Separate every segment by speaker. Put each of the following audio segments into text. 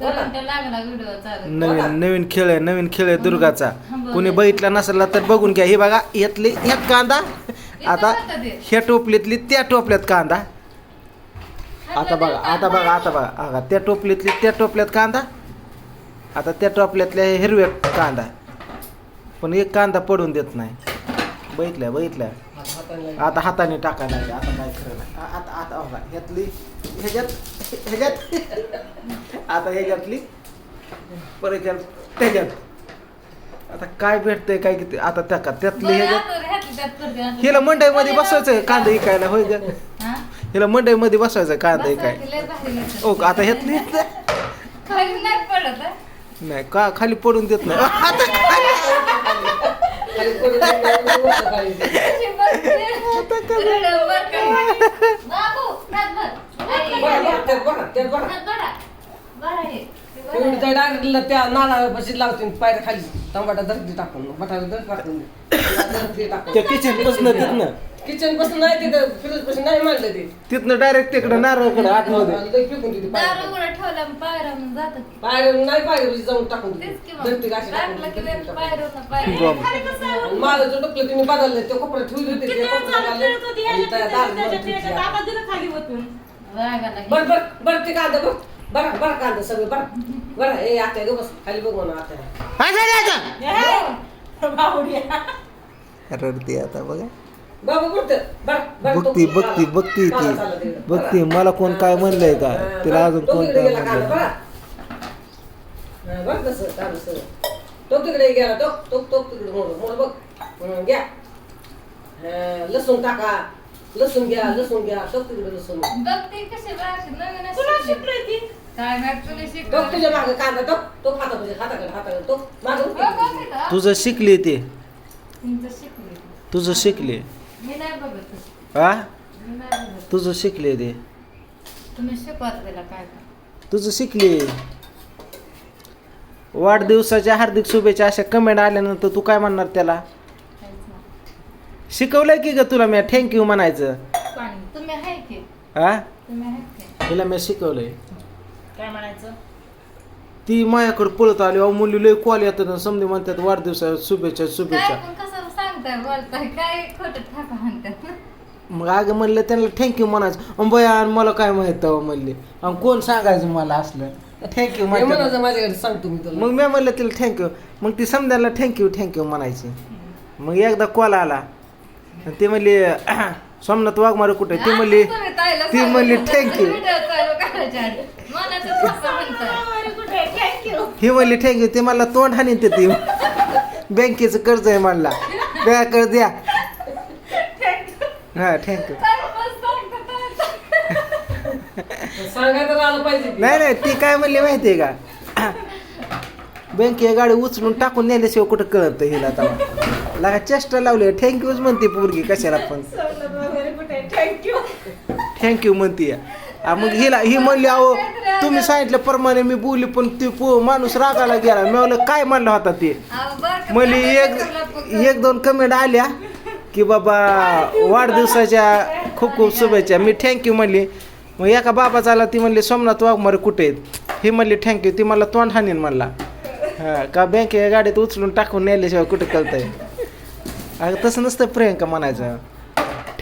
Speaker 1: Current लागला video चालू
Speaker 2: नवीन नवीन खेळ आहे नवीन खेळ आहे दुर्गाचा.
Speaker 1: बरं.
Speaker 2: कोणी बघितला नसला तर बघून घ्या. हे बघा यातली ह्यात कांदा. आता. ह्या टोपलीतली त्या टोपल्यात कांदा. आता बघा आता बघा आता बघा. हा त्या टोपलीतली त्या टोपल्यात कांदा. आता त्या टोपल्यातल्या हिरव्या कांदा. पण एक कांदा पडून देत नाही. बघितल्या बघितल्या.
Speaker 3: हाताने
Speaker 2: आता हाताने टाका नाही आता काय खरं नाही. आ- आता आता बघा ह्यातली ह्याच्यात ह्याच्यात. आता ह्याच्यातली परत त्याच्यात आता काय भेटतंय काय किती आता त्या का त्यातली ह्याच्यात. हिला मंडईमध्ये बसवायचं कांदा इकायला होय ग
Speaker 1: हा?
Speaker 2: हिला मंडईमध्ये बसवायचं कांदा
Speaker 1: लागतं.
Speaker 2: ओ आता ह्यातली
Speaker 1: खाली नाही पडत?
Speaker 2: नाही का खाली पडून देत नाही? आता खाली
Speaker 3: त्या लावते पायऱ्या खाली टमाटा टाकून बटाटा दर टाकून दर्दी
Speaker 2: त्या
Speaker 3: टाकून
Speaker 2: किचनपासून तिथनं
Speaker 3: किचनपासून नाही तिथं फ्रीजपासून नाही मानलं ते
Speaker 2: तिथनं डायरेक्ट तिकडं नारळकडं
Speaker 3: फेकून
Speaker 1: दार
Speaker 3: पायऱ्या
Speaker 1: उघडं ठेवलं आणि.
Speaker 3: पायऱ्या नाही पायऱ्या जाऊन टाकून
Speaker 1: की मग.
Speaker 3: अशी
Speaker 1: की.
Speaker 3: आणि माझं जो डोकलं तुम्ही बदललं ते कपडे ठेवले होते ते कपडे घालले आणि त्या दारात ठेवली आता.
Speaker 1: रागाला
Speaker 3: बर बर बर ते कांदा बघ. बरं बरं कांदा सगळं बरं. बरं ए आता ग बस. खाली बघ आता?
Speaker 2: रडते आता बघा.
Speaker 3: बाबा कुठं बरं बरं
Speaker 2: बघती बघती बघती ती. बघती मला कोण काय म्हणलंय का? तिला अजून कोण काय
Speaker 3: कांदा सगळं तो तिकडे गेला तो तो तो तिकडे मोड मोड बघ. हं, घ्या. हं, लसूण टाका. लसूण घ्या लसूण घ्या तो तिकडे लसूण.
Speaker 1: बघते कशी बाकी नवीन शिकली काय नाही तुला
Speaker 3: तो
Speaker 1: शिकवलं.
Speaker 3: तुझ्या मागे कांदा तो तो खाता तुझ्या हाताकडे हाताकडे तो मागे
Speaker 1: हो, बघते का?
Speaker 2: तुझं शिकली ते.
Speaker 1: तुमचं शिकली.
Speaker 2: तुझं शिकले.
Speaker 1: मी नाही बघत.
Speaker 2: हा
Speaker 1: मी नाही बघत.
Speaker 2: तुझं शिकले ते.
Speaker 1: तुम्ही शिकवा त्याला काय काय
Speaker 2: तुझं शिकले. वाढदिवसाच्या हार्दिक शुभेच्छा अशा कमेंट आल्यानंतर तू काय म्हणणार त्याला. शिकवलंय की ग तुला मी? थँक्यू म्हणायचं.
Speaker 1: पाणी. तुम्ही आहे की?
Speaker 2: हा?
Speaker 1: तुम्ही आहे की?
Speaker 2: हिला मी शिकवलंय.
Speaker 1: काय म्हणायचं?
Speaker 2: ती माझ्याकडे पळत आली. अहो मुली लय कॉल येतात समजे म्हणतात वाढदिवसा शुभेच्छा
Speaker 1: काय
Speaker 2: शुभेच्छा
Speaker 1: पण कसं सांगताय बोलताय काय खोटं ठाका म्हणतात.
Speaker 2: मग अगं म्हणलं त्यांना थँक्यू म्हणायचं. अन बया आणि मला काय माहीत तेव्हा म्हणले. आणि कोण सांगायचं मला असलं? थँक्यू
Speaker 3: हे
Speaker 2: म्हणतात.
Speaker 3: म्हणायचं माझ्याकडे सांगतो मी तुला
Speaker 2: मग मी म्हणलं तिला थँक्यू मग ती समजायला थँक्यू थँक्यू म्हणायची. मग एकदा कॉल आला. आणि ती म्हणली सोमनाथ वाघमारे कुठे? ती म्हणली ती म्हणली थँक्यू. ही म्हणली थँक्यू ते मला तोंड हाणीन ते ती. बँकेचं कर्ज आहे म्हणला. द्या कर्ज द्या. हा थँक्यू. नाही नाही ती काय म्हणली माहितीये का? बँके गाडी उचलून टाकून नेल्याशिवाय कुठं कळत हिला तेव्हा लगा चेष्टा लावली. थँक्यूच म्हणते पोरगी कशाला पण. थँक्यू म्हणते आ, मग हिला ही म्हणली अहो तुम्ही सांगितल्याप्रमाणे मी बोलली पण ती पो माणूस रागाला गेला. मी म्हणलं काय म्हणला होता ते? म्हणली एक एक दोन कमेंट आल्या की बाबा वाढदिवसाच्या खूप खूप शुभेच्छा. मी थँक्यू म्हणली. मग एका बाबाचा आला ती म्हणली सोमनाथ वाघमारे कुठे आहेत? ही म्हणली थँक्यू ती मला तोंड हाणीन म्हणला. हा का बँके गाडीत उचलून टाकून नेल्याशिवाय कुठं कळतंय? अगं तसं नसतं प्रियंका म्हणायचं.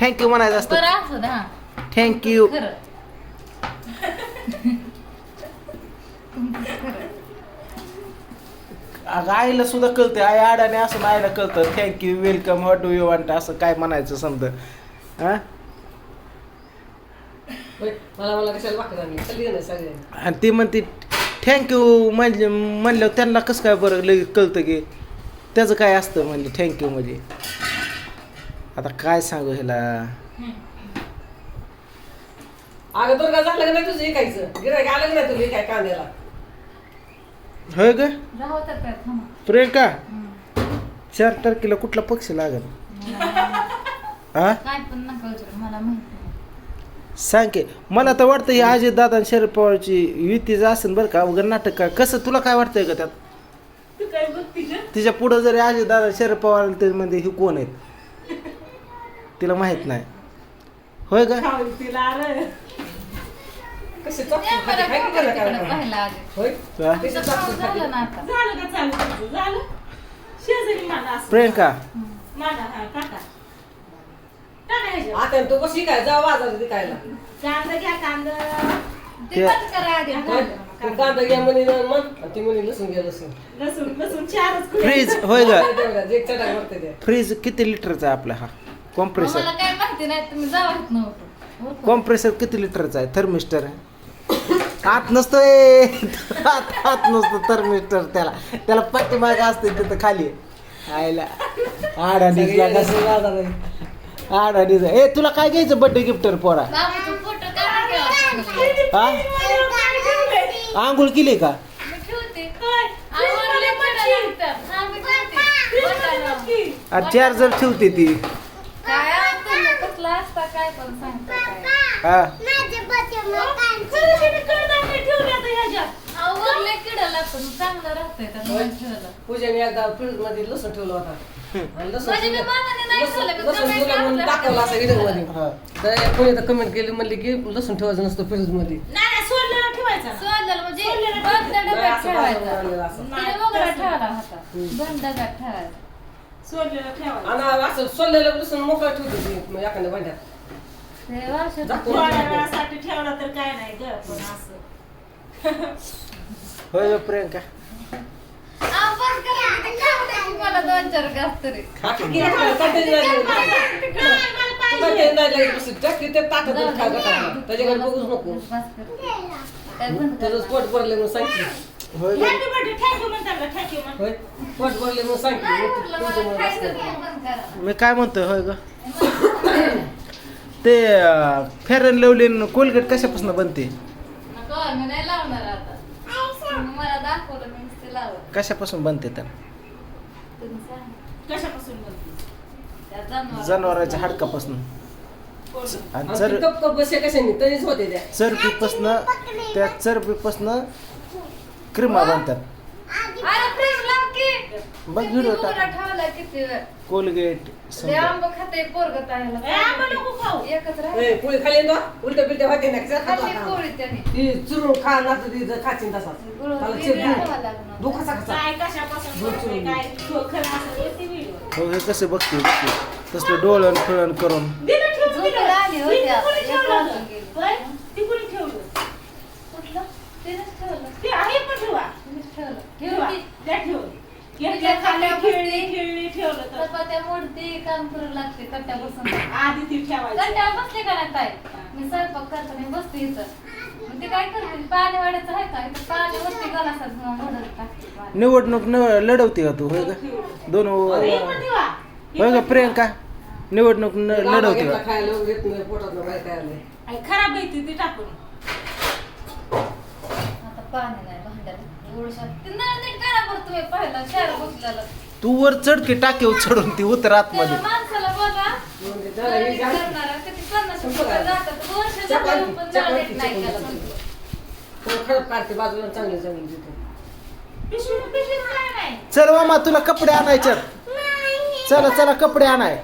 Speaker 2: थँक्यू म्हणायचं असतं.
Speaker 1: बरं असू द्या
Speaker 2: थँक्यू
Speaker 1: खरं.
Speaker 2: अगं आईला सुद्धा कळते आई आडाने असं आईला कळतं. Thank you welcome what do you want असं काय म्हणायचं समजा. हा?
Speaker 3: होय, मला मला कशाला वाकडा नाही खाली ना सगळ्यांनी
Speaker 2: आणि ती म्हणते थँक्यू म्हणजे म्हणल्यावर त्यांना कसं काय बरं लगेच कळतं की त्याचं काय असतं म्हणजे थँक्यू म्हणजे. आता काय सांगू ह्याला?
Speaker 3: अगं दुर्गा झालं का नाही तुझं ऐकायचं? गिरायक आलं का नाही तुला काय कांद्याला?
Speaker 2: होय ग?
Speaker 1: राहू तर काय थांबा.
Speaker 2: प्रियंका. चार तारखेला कुठला पक्ष लागल? हा
Speaker 1: काय पण नका विचारू मला माहीत नाही.
Speaker 2: सांग की मला तर वाटतं ही अजित दादा आणि शरद पवारची युतीचं असेल बरं का वगैरे नाटक का? कसं तुला काय वाटतंय का त्यात? तिच्या पुढं जरी अजित दादा शरद पवार ते म्हणजे हे कोण आहेत? तिला माहीत नाही. होय का? प्रियंका.
Speaker 4: हा.
Speaker 3: आता तो कशी काय जा बाजारात विकायला
Speaker 4: कांदा घ्या कांदा.
Speaker 1: ते करा आधी.
Speaker 3: कांदा. घ्या म्हणे मन आणि ती म्हणे लसूण घ्या लसूण.
Speaker 4: लसूण लसूण चारच कुठे?
Speaker 2: फ्रीज होय ग
Speaker 3: चटाक ते.
Speaker 2: फ्रीज किती लिटरचा आहे आपला हा? कॉम्प्रेसर
Speaker 1: मला काय माहिती नाही तुम्ही जावत नव्हतं होतं.
Speaker 2: कॉम्प्रेसर किती लिटरचा आहे? थर्मिस्टर आत नसतोय आत आत नसतो थर्मिस्टर त्याला. त्याला पाठीमागे असते तिथं खाली. आयला. आडा
Speaker 3: आहे.
Speaker 2: आडा ए तुला काय घ्यायचं बर्थडे गिफ्टर पोरा?
Speaker 1: बाबाचं फोटो काढून ठेवा. चांगलं.
Speaker 2: हा? आंघोळ केली का?
Speaker 1: मी ठेवते. ठेवते. बटाणं.
Speaker 2: अरे चार्जर ठेवते ती
Speaker 1: काय आहे तुम्ही कसला असता काय पण सांगता काय
Speaker 2: हा
Speaker 1: आवडले किडा लागतो मग चांगलं राहतंय त्यात
Speaker 3: होय.
Speaker 1: मन
Speaker 3: पूजाने एकदा फ्रीजमध्ये लसूण ठेवला होता. आणि लसूण
Speaker 1: म्हणजे मी
Speaker 3: ठेवलं-
Speaker 1: मामाने नाही
Speaker 3: लसूण-
Speaker 1: ठेवलं, मी
Speaker 3: लसूण
Speaker 1: जमाई
Speaker 3: ठेवलं म्हणून
Speaker 1: काढलं.
Speaker 3: टाकवलं असं व्हिडिओमध्ये.
Speaker 2: हा.
Speaker 3: तर कोणी तर कमेंट केली म्हणली की लसूण ठेवायचं नसतं फ्रीजमध्ये.
Speaker 4: सोडलेला ठेवायचा. ना.
Speaker 1: सोडलेलं म्हणजे
Speaker 4: सोडलेलं
Speaker 1: बंद
Speaker 3: नाही,
Speaker 1: डब्यात
Speaker 3: असं बाजूला
Speaker 1: ठेवायचा.
Speaker 3: आणलेलं असं.
Speaker 1: तिने वगैरे ठेवला होता. बंद डब्यात ठेवायचा.
Speaker 4: सोडलेला ठेवायचा.
Speaker 3: आणि असं सोललेलं लसूण मोकळं ठेवते ती मग एखाद्या भांड्यात.
Speaker 4: थोड्या वेळासाठी ठेवला तर काय नाही ग पण असं
Speaker 2: होय प्रियंका
Speaker 1: मला दोन चार घास तरी.
Speaker 3: त्याच्याकडे बघूच नको
Speaker 1: करा.
Speaker 3: पोट भरले म्हणून सांगितलं
Speaker 2: होय ग
Speaker 4: हॅपी बर्थडे थँक्यू म्हणतात थँक्यू म्हण
Speaker 3: होय पोट भरले म्हणून सांगितलं.
Speaker 2: मी काय म्हणतोय होय ग ते फेअर अँड लवली कोलगेट कशापासून बनते?
Speaker 1: नको, मी नाही लावणार आता. तुम्ही मला दाखवलं मी नुसते लावत
Speaker 2: कशापासून बनते तर?
Speaker 1: तुम्ही सांगा.
Speaker 4: कशापासून बनते?
Speaker 1: त्या
Speaker 2: जनावरांच्या हाडकापासून.
Speaker 4: कोण?
Speaker 2: आणि
Speaker 3: आणि
Speaker 2: चर
Speaker 3: ते कप कप बसे कशाने? तरीच होते त्या.
Speaker 2: चरबीपासनं त्या चरबीपासनं क्रीमा बनतात. बघ व्हिडिओ टाक
Speaker 1: किती वेळ.
Speaker 2: कोलगेट
Speaker 1: लय
Speaker 2: समजा
Speaker 1: आंबं खाते पोरगं
Speaker 4: ए,
Speaker 1: ताईला.
Speaker 4: आंबा नको खाऊ
Speaker 1: एकच राहिलं.
Speaker 3: ए, पोळी खाली ना उलट्या बिलट्या होते ना कशा
Speaker 1: खाल्ली
Speaker 3: खाता?
Speaker 1: पोळी त्याने.
Speaker 3: ती चुरून खा ना तर ती खाचीन तसाच
Speaker 1: गुळ-
Speaker 3: त्याला
Speaker 1: वेगळं
Speaker 3: चिर
Speaker 1: ठेवावं लागणार.
Speaker 3: दु कसा कसा
Speaker 4: काय कशापासून बनते काय खो- खरं असं ते व्हिडिओ
Speaker 2: हो हे कसं बघते बघते तसलं डोळण फिळण करून
Speaker 4: दिलं ठेवून
Speaker 1: झोपेला
Speaker 4: दिलं.
Speaker 1: आली होती
Speaker 4: ती
Speaker 1: आता.
Speaker 4: कुणी
Speaker 1: एक
Speaker 4: ठेवलं
Speaker 1: वाजून
Speaker 4: होतं?
Speaker 1: गेली.
Speaker 4: होय? ती कुणी ठेवलं
Speaker 1: कुठलं? तिनेच ठेवलं.
Speaker 4: ते आहे पण ठेवा
Speaker 1: तिनेच ठेवलं.
Speaker 4: ठेवा
Speaker 1: ठेवली.
Speaker 4: द्या घेतलं खाली
Speaker 1: खाली
Speaker 4: खेळली खेळली ठेवलं तर.
Speaker 1: चपात्या मोडती काम करू लागते कट्ट्या बसून.
Speaker 4: आधी ती ठेवायची.
Speaker 1: कट्ट्या बसले का नाही ताई मी स्वयंपाक करताना बसते इथं. मग ते काय करते? पाणी वाढायचं आहे का? इथं पाणी वरती गलासात मोडत टाकते पाणी.
Speaker 2: निवडणूक न लढवते का तू? होय ग दोन
Speaker 4: हे पण ठेवा.
Speaker 2: होय ग प्रियंका? निवडणूक न लढवते का?
Speaker 3: खायला घेत नाही पोटात बाहेर काय आलंय
Speaker 4: आई, खराब आहे ती ती टाकून.
Speaker 1: आता पाणी नाही भांड्याला ती
Speaker 2: वर चढके टाकीवर चढून ती उतर आतमध्ये
Speaker 1: त्याला माणसाला बघा.
Speaker 3: म्हणजे का?
Speaker 1: नाही
Speaker 2: चल. मामा तुला कपडे आणायच्यात चला चला कपडे आणाय.